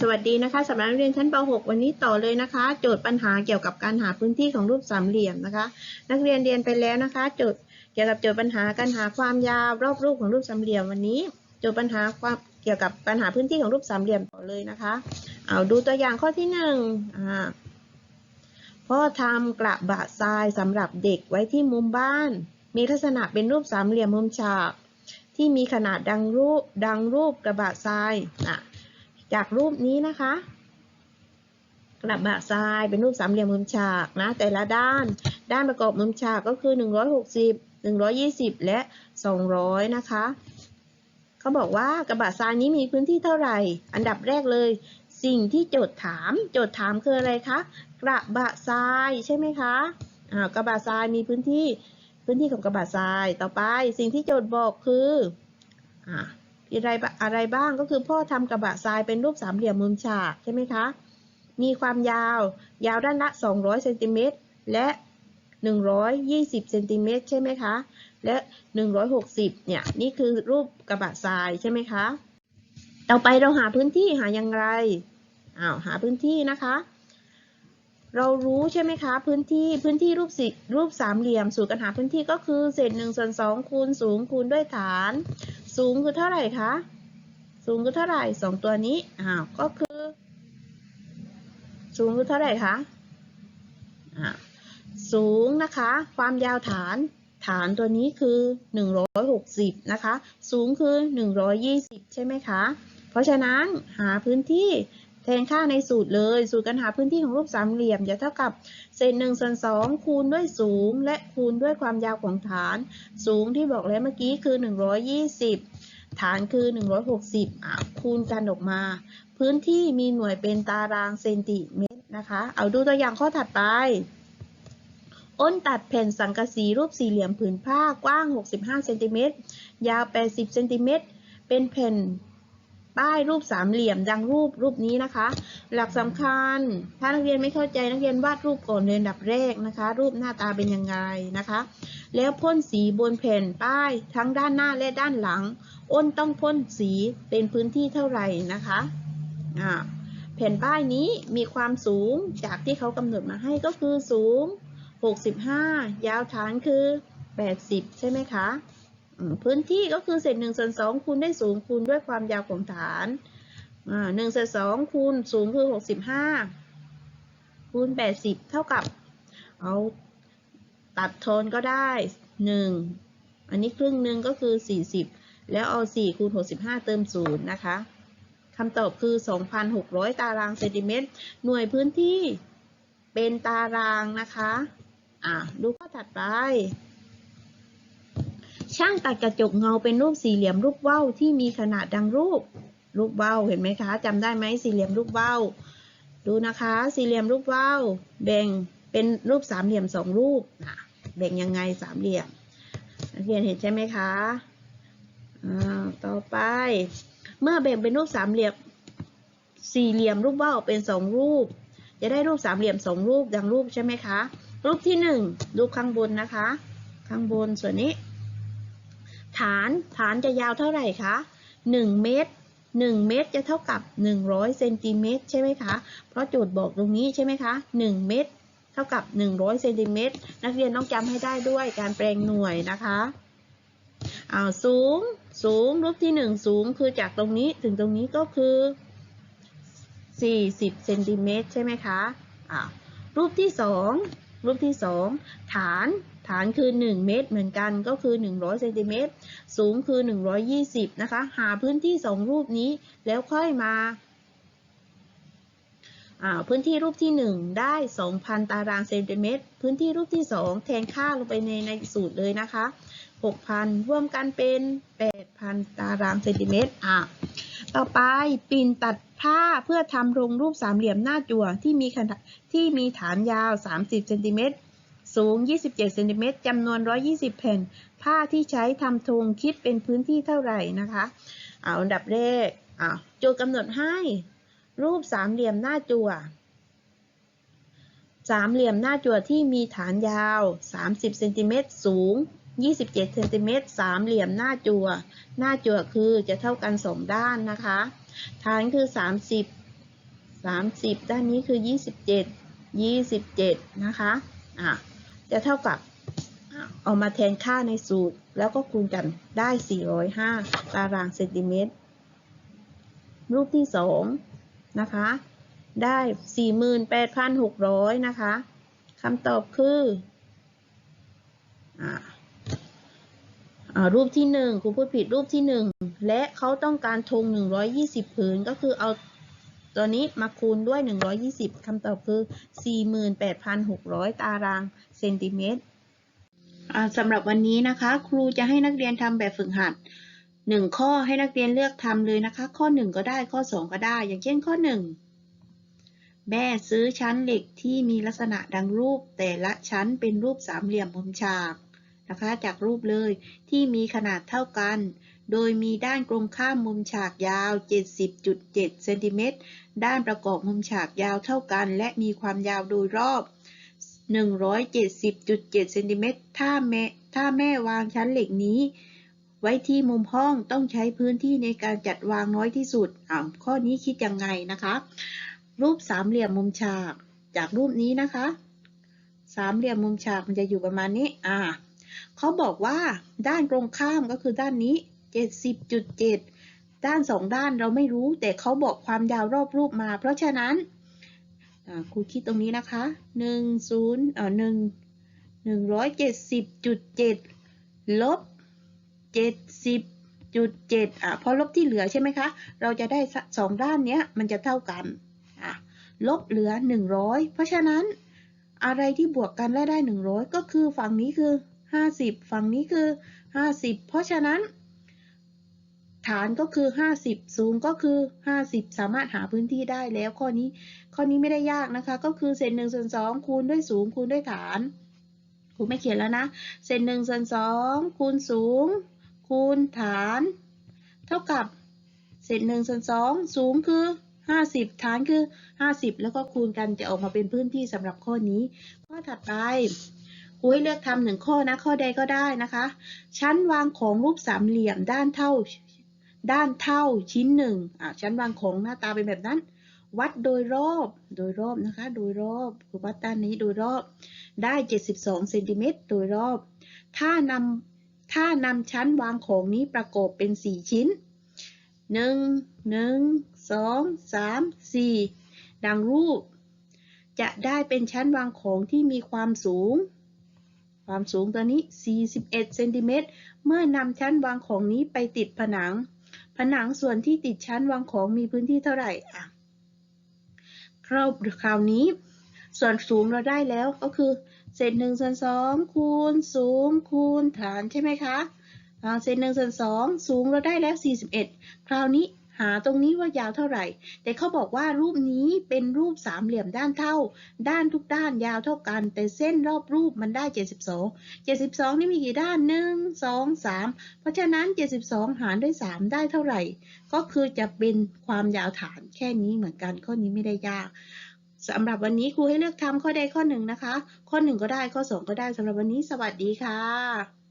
สวัสดีนะคะสำหรับนักเรียนชั้นป .6 วันนี้ต่อเลยนะคะ โจทย์ปัญหาเกี่ยวกับการหาพื้นที่ของรูปสามเหลี่ยมนะคะ นักเรียนเรียนไปแล้วนะคะ โจทย์เกี่ยวกับโจทย์ปัญหาการหาความยาวรอบรูปของรูปสามเหลี่ยมวันนี้ โจทย์ปัญหาความเกี่ยวกับปัญหาพื้นที่ของรูปสามเหลี่ยมต่อเลยนะคะเอาดูตัวอย่างข้อที่หนึ่งพ่อทำกระบะทรายสำหรับเด็กไว้ที่มุมบ้าน มีลักษณะเป็นรูปสามเหลี่ยมมุมฉาก ที่มีขนาดดังรูปดังรูปกระบะทรายอะ จากรูปนี้นะคะ กระบะทรายเป็นรูปสามเหลี่ยมมุมฉากนะ แต่ละด้านด้านประกอบมุมฉากก็คือ 160 120 และ 200 นะคะเขาบอกว่ากระบะทรายนี้มีพื้นที่เท่าไหร่ อันดับแรกเลย สิ่งที่โจทย์ถาม โจทย์ถามคืออะไรคะกระบะทรายใช่ไหมคะอ่ากระบะทรายมีพื้นที่พื้นที่ของกระบะทรายต่อไป สิ่งที่โจทย์บอกคืออ่า อะไรบอะไรบ้างก็คือพ่อทำกระบะทรายเป็นรูปสามเหลี่ยมมุมฉากใช่ไหมคะ มีความยาว ยาวด้านละ 200เซนติเมตรและ 120เซนติเมตรใช่ไหมคะ และ 160เนี่ยนี่คือรูปกระบะทรายใช่ไหมคะ ต่อไปเราหาพื้นที่หาอย่างไรอ้าวหาพื้นที่นะคะ เรารู้ใช่ไหมคะพื้นที่พื้นที่รูปสิรูปสามเหลี่ยม สูตรการหาพื้นที่ก็คือเศษ1ส่วน2คูณสูงคูณด้วยฐาน สูงคือเท่าไหร่คะสูงคือเท่าไหร่สองตัวนี้อ้าวก็คือ สูงคือเท่าไหร่คะอ่าสูงนะคะ ความยาวฐานฐานตัวนี้คือ 160 นะคะ สูงคือ 120 ใช่ไหมคะ เพราะฉะนั้นหาพื้นที่ แทนค่าในสูตรเลย สูตรการหาพื้นที่ของรูปสามเหลี่ยมจะเท่ากับเศษ1ส่วน2คูณด้วยสูง และคูณด้วยความยาวของฐาน สูงที่บอกแล้วเมื่อกี้คือ 120 ฐานคือ 160อะคูณกันออกมา พื้นที่มีหน่วยเป็นตารางเซนติเมตรนะคะ เอาดูตัวอย่างข้อถัดไปอ้นตัดแผ่นสังกะสีรูปสี่เหลี่ยมผืนผ้ากว้าง 65 เซนติเมตร ยาว 80 เซนติเมตร เป็นแผ่น ป้ายรูปสามเหลี่ยมดังรูปรูปนี้นะคะ หลักสำคัญ ถ้านักเรียนไม่เข้าใจนักเรียนวาดรูปก่อนเลยนดับแรกนะคะ รูปหน้าตาเป็นยังไงนะคะ แล้วพ่นสีบนแผ่นป้ายทั้งด้านหน้าและด้านหลัง อ้นต้องพ่นสีเป็นพื้นที่เท่าไหร่นะคะอ่าแผ่นป้ายนี้มีความสูงจากที่เขากำหนดมาให้ก็คือสูง 65 ยาวฐานคือ 80 ใช่ไหมคะ พื้นที่ก็คือเศษ1ส่วน2คูณด้วยสูงคูณด้วยความยาวของฐานอ่า1ส่วน2คูณสูงคือ65คูณ80เท่ากับ เอาตัดทอนก็ได้1อันนี้ครึ่งหนึ่งก็คือ40แล้วเอา4คูณ65เติม0นะคะคำตอบคือ 2,600 ตารางเซนติเมตร หน่วยพื้นที่เป็นตารางนะคะ อะ ดูข้อถัดไป ช่างตัดกระจกเงาเป็นรูปสี่เหลี่ยมรูปว่าวที่มีขนาดดังรูป รูปว่าวเห็นไหมคะจำได้ไหมสี่เหลี่ยมรูปว่าวดูนะคะ สี่เหลี่ยมรูปว่าวแบ่งเป็นรูปสามเหลี่ยมสองรูปอะแบ่งยังไงสามเหลี่ยมนักเรียนเห็นใช่ไหมคะอ่าต่อไป เมื่อแบ่งเป็นรูปสามเหลี่ยมสี่เหลี่ยมรูปว่าวเป็นสองรูป จะได้รูปสามเหลี่ยมสองรูปดังรูปใช่ไหมคะ รูปที่หนึ่งรูปข้างบนนะคะ ข้างบนส่วนนี้ ฐานฐานจะยาวเท่าไหร่คะ1เมตร1 เมตรจะเท่ากับ 100เซนติเมตรใช่ไหมคะ เพราะโจทย์บอกตรงนี้ใช่ไหมคะ 1 เมตร เท่ากับ 100เซนติเมตรนักเรียนต้องจำให้ได้ด้วยการแปลงหน่วยนะคะอาสูง สูงรูปที่ 1 สูงคือจากตรงนี้ถึงตรงนี้ก็คือ 40เซนติเมตรใช่ไหมคะอ่ารูปที่ 2 รูปที่ 2 ฐาน ฐานคือ 1 เมตรเหมือนกันก็คือ 100เซนติเมตร สูงคือ 120 นะคะ หาพื้นที่ 2 รูปนี้แล้วค่อยมาพื้นที่รูปที่ 1 ได้ 2,000 ตารางเซนติเมตร พื้นที่รูปที่ 2 แทนค่าลงไปในในสูตรเลยนะคะ 6,000 รวมกันเป็น 8,000 ตารางเซนติเมตรอะ ต่อไปปิ่นตัดผ้าเพื่อทำรงรูปสามเหลี่ยมหน้าจั่วที่มีขนาดที่มีฐานยาว 30เซนติเมตรสูง 27เซนติเมตรจำนวน 120 แผ่น ผ้าที่ใช้ทำธงคิดเป็นพื้นที่เท่าไหร่นะคะ เอาอันดับแรกอ่าโจทย์กำหนดให้ รูปสามเหลี่ยมหน้าจั่วสามเหลี่ยมหน้าจั่วที่มีฐานยาว 30เซนติเมตรสูง 27เซนติเมตรสามเหลี่ยมหน้าจั่ว หน้าจั่วคือจะเท่ากัน 2 ด้านนะคะ ฐานคือ 30 30 ด้านนี้คือ 27 27 นะคะอะจะเท่ากับเอามาแทนค่าในสูตร แล้วก็คูณกันได้ 405 ตารางเซนติเมตร รูปที่ 2 นะคะ ได้ 48,600 นะคะคำตอบคืออ่า รูปที่หนึ่งครูพูดผิดรูปที่หนึ่งและเขาต้องการธง120ผืนก็คือเอาตัวนี้มาคูณด้วย120คำตอบคือ48,600ตารางเซนติเมตรสำหรับวันนี้นะคะ ครูจะให้นักเรียนทำแบบฝึกหัดหนึ่งข้อให้นักเรียนเลือกทำเลยนะคะ ข้อ1ก็ได้ข้อ2ก็ได้ อย่างเช่นข้อ1แม่ซื้อชั้นเหล็กที่มีลักษณะดังรูป แต่ละชั้นเป็นรูปสามเหลี่ยมมุมฉาก นะคะจากรูปเลยที่มีขนาดเท่ากัน โดยมีด้านตรงข้ามมุมฉากยาว 70.7เซนติเมตรด้านประกอบมุมฉากยาวเท่ากัน และมีความยาวโดยรอบ 170.7เซนติเมตรถ้าแม่ถ้าแม่วางชั้นเหล็กนี้ ไว้ที่มุมห้องต้องใช้พื้นที่ในการจัดวางน้อยที่สุดอ่าข้อนี้คิดยังไงนะคะ รูปสามเหลี่ยมมุมฉากจากรูปนี้นะคะ สามเหลี่ยมมุมฉากมันจะอยู่ประมาณนี้อ่า เขาบอกว่าด้านตรงข้ามก็คือด้านนี้ 70.7 ด้านสองด้านเราไม่รู้แต่เขาบอกความยาวรอบรูปมา เพราะฉะนั้นครูคิดตรงนี้นะคะ1 0เอ่อ1 170.7 ลบ 70.7อะพอลบที่เหลือใช่ไหมคะ เราจะได้สองด้านเนี้ยมันจะเท่ากันอะลบเหลือ 100 เพราะฉะนั้นอะไรที่บวกกันและได้ 100 ก็คือฝั่งนี้คือ 50 ฝั่งนี้คือ 50 เพราะฉะนั้น ฐานก็คือ 50 สูงก็คือ 50 สามารถหาพื้นที่ได้แล้วข้อนี้ ข้อนี้ไม่ได้ยากนะคะ ก็คือเศษหนึ่งส่วนสองคูณด้วยสูงคูณด้วยฐานครูไม่เขียนแล้วนะ เศษหนึ่งส่วนสองคูณสูง คูณฐาน เท่ากับเศษหนึ่งส่วนสองสูงคือ50 ฐานคือ 50 แล้วก็คูณกันจะออกมาเป็นพื้นที่สำหรับข้อนี้ ข้อถัดไป ครูให้เลือกทำหนึ่งข้อนะข้อใดก็ได้นะคะ ชั้นวางของรูปสามเหลี่ยมด้านเท่า ด้านเท่าชิ้นหนึ่งอะชั้นวางของหน้าตาเป็นแบบนั้น วัดโดยรอบโดยรอบนะคะ โดยรอบครูวัดด้านนี้โดยรอบได้ 72เซนติเมตรโดยรอบ ถ้านำถ้านำชั้นวางของนี้ประกอบเป็น 4 ชิ้น 1 1 2 3 4 ดังรูป จะได้เป็นชั้นวางของที่มีความสูง ความสูงตัวนี้ 41 เซนติเมตร เมื่อนำชั้นวางของนี้ไปติดผนัง ผนังส่วนที่ติดชั้นวางของมีพื้นที่เท่าไหร่อะคราวคราวนี้ ส่วนสูงเราได้แล้วก็คือ เศษหนึ่งส่วนสองคูณสูงคูณฐานใช่ไหมคะเศษหนึ่งส่วนสองสูงเราได้แล้ว 41 คราวนี้ หาตรงนี้ว่ายาวเท่าไหร่ แต่เขาบอกว่ารูปนี้เป็นรูปสามเหลี่ยมด้านเท่า ด้านทุกด้านยาวเท่ากัน แต่เส้นรอบรูปมันได้ 72 72 นี่มีกี่ด้าน 1 2 3 เพราะฉะนั้น 72 หารด้วย 3 ได้เท่าไหร่ ก็คือจะเป็นความยาวฐานแค่นี้เหมือนกันข้อนี้ไม่ได้ยากสำหรับวันนี้ครูให้เลือกทำข้อใดข้อหนึ่งนะคะ ข้อหนึ่งก็ได้ข้อสองก็ได้สำหรับวันนี้สวัสดีค่ะ